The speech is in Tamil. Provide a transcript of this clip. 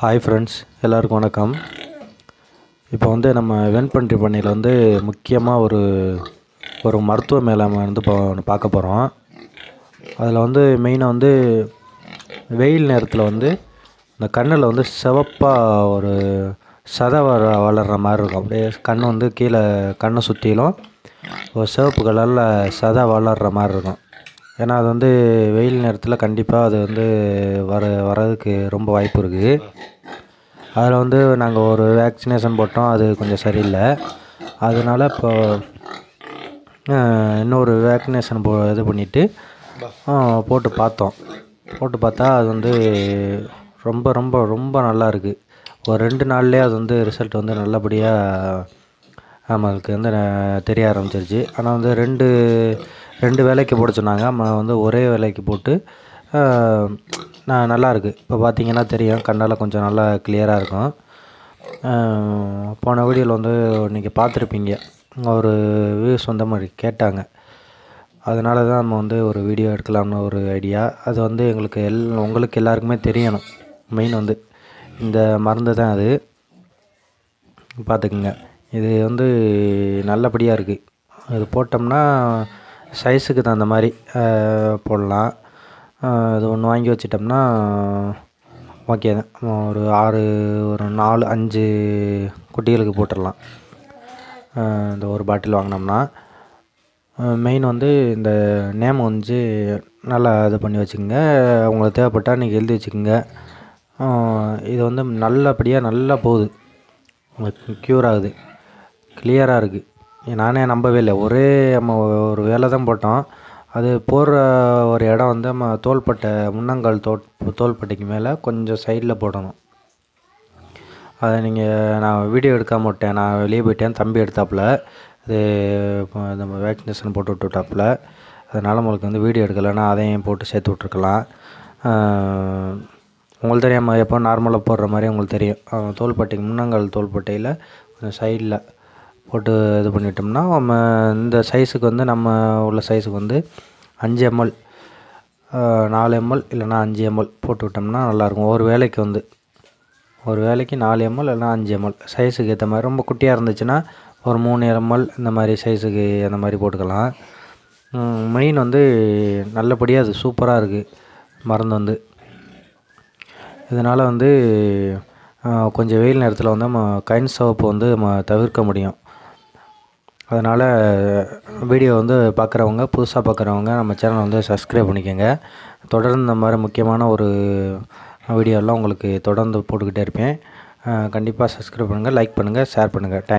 ஹாய் ஃப்ரெண்ட்ஸ் எல்லாருக்கும் வணக்கம். இப்போ வந்து நம்ம வெண்பன்றி பண்ணையில் வந்து முக்கியமாக ஒரு ஒரு மருத்துவ மேலாமை வந்து இப்போ ஒன்று பார்க்க போகிறோம் அதில் வந்து மெயினாக வந்து வெயில் நேரத்தில் வந்து இந்த கண்ணில் வந்து சிவப்பாக ஒரு சதை வர வளர்கிற மாதிரி இருக்கும். அப்படியே கண் வந்து கீழே கண்ணை சுற்றிலும் ஒரு சிவப்பு கலரில் சதை வளர்கிற மாதிரி இருக்கும். ஏன்னா அது வந்து வெயில் நேரத்தில் கண்டிப்பாக அது வந்து வர வரதுக்கு ரொம்ப வாய்ப்பு இருக்குது அதில் வந்து நாங்கள் ஒரு வேக்சினேஷன் போட்டோம் அது கொஞ்சம் சரியில்லை. அதனால் இப்போ இன்னொரு வேக்சினேஷன் போ இது பண்ணிவிட்டு போட்டு பார்த்தோம். போட்டு பார்த்தா அது வந்து ரொம்ப ரொம்ப ரொம்ப நல்லா இருக்குது ஒரு ரெண்டு நாள்லேயே அது வந்து ரிசல்ட் வந்து நல்லபடியாக நம்மளுக்கு வந்து தெரிய ஆரம்பிச்சிருச்சு. ஆனால் வந்து ரெண்டு ரெண்டு வேலைக்கு போட சொன்னாங்க. நம்ம வந்து ஒரே வேலைக்கு போட்டு நான் நல்லாயிருக்கு இப்போ பார்த்தீங்கன்னா தெரியும். கண்ணால் கொஞ்சம் நல்லா கிளியராக இருக்கும். போன வீடியோவில் வந்து நீங்கள் பார்த்துருப்பீங்க ஒரு வியூஸ் வந்த மாதிரி கேட்டாங்க. அதனால தான் நம்ம வந்து ஒரு வீடியோ எடுக்கலாம்னு ஒரு ஐடியா அது வந்து எங்களுக்கு எல் உங்களுக்கு எல்லாருக்குமே தெரியணும். மெயின் வந்து. இந்த மருந்து தான் அது. பார்த்துக்குங்க இது வந்து நல்லபடியாக இருக்குது இது போட்டோம்னா சைஸுக்கு தகுந்த மாதிரி போடலாம். இது ஒன்று வாங்கி வச்சிட்டோம்னா ஓகே தான். ஒரு ஆறு ஒரு நாலு அஞ்சு குட்டிகளுக்கு போட்டுடலாம். இந்த ஒரு பாட்டில் வாங்கினோம்னா மெயின் வந்து இந்த நேம் வந்து நல்லா இது பண்ணி வச்சுக்கோங்க. உங்களுக்கு தேவைப்பட்டால் நீங்கள் எழுதி வச்சுக்கோங்க. இது வந்து நல்லபடியாக நல்லா போகுது. க்யூர் ஆகுது. கிளியராக இருக்குது நானே நம்பவே இல்லை. ஒரே நம்ம ஒரு வேலை தான் போட்டோம். அது போடுற ஒரு இடம் வந்து நம்ம தோள்பட்டை முன்னங்கால் தோல் தோள்பட்டைக்கு மேலே கொஞ்சம் சைடில் போடணும். அதை நீங்கள் நான் வீடியோ எடுக்காம விட்டேன். நான் வெளியே போயிட்டேன். தம்பி எடுத்தாப்புல. அது நம்ம வேக்சினேஷன் போட்டு விட்டுட்டாப்புல. அதனால் உங்களுக்கு வந்து வீடியோ எடுக்கலைன்னா அதையும் போட்டு சேர்த்து விட்ருக்கலாம் உங்களுக்கு தெரியாமல் எப்போ நார்மலாக போடுற மாதிரி உங்களுக்கு தெரியும். தோள்பட்டைக்கு முன்னங்கால் தோள்பட்டையில் கொஞ்சம் சைடில் போட்டு இது பண்ணிட்டோம்னா நம்ம இந்த சைஸுக்கு வந்து நம்ம உள்ள சைஸுக்கு வந்து அஞ்சு எம்எல் நாலு எம்எல் இல்லைனா அஞ்சு எம்எல் போட்டு விட்டோம்னா நல்லாயிருக்கும். ஒரு வேலைக்கு வந்து ஒரு வேலைக்கு நாலு எம்எல் இல்லைனா அஞ்சு எம்எல் சைஸுக்கு ஏற்ற மாதிரி ரொம்ப குட்டியாக இருந்துச்சுன்னா ஒரு மூணு எம்எல் இந்த மாதிரி சைஸுக்கு அந்த மாதிரி போட்டுக்கலாம். மெயின் வந்து நல்லபடியாக அது சூப்பராக இருக்குது மருந்து வந்து. இதனால் வந்து கொஞ்சம் வெயில் நேரத்தில் வந்து நம்ம கைன் சோப்பு வந்து நம்ம தவிர்க்க முடியும். அதனால் வீடியோ வந்து பார்க்குறவங்க புதுசாக பார்க்குறவங்க நம்ம சேனலை வந்து சப்ஸ்கிரைப் பண்ணிக்கோங்க. தொடர்ந்து இந்த மாதிரி முக்கியமான ஒரு வீடியோலாம் உங்களுக்கு தொடர்ந்து போட்டுக்கிட்டே இருப்பேன். கண்டிப்பாக சப்ஸ்கிரைப் பண்ணுங்கள் லைக் பண்ணுங்கள் ஷேர் பண்ணுங்கள் தேங்க்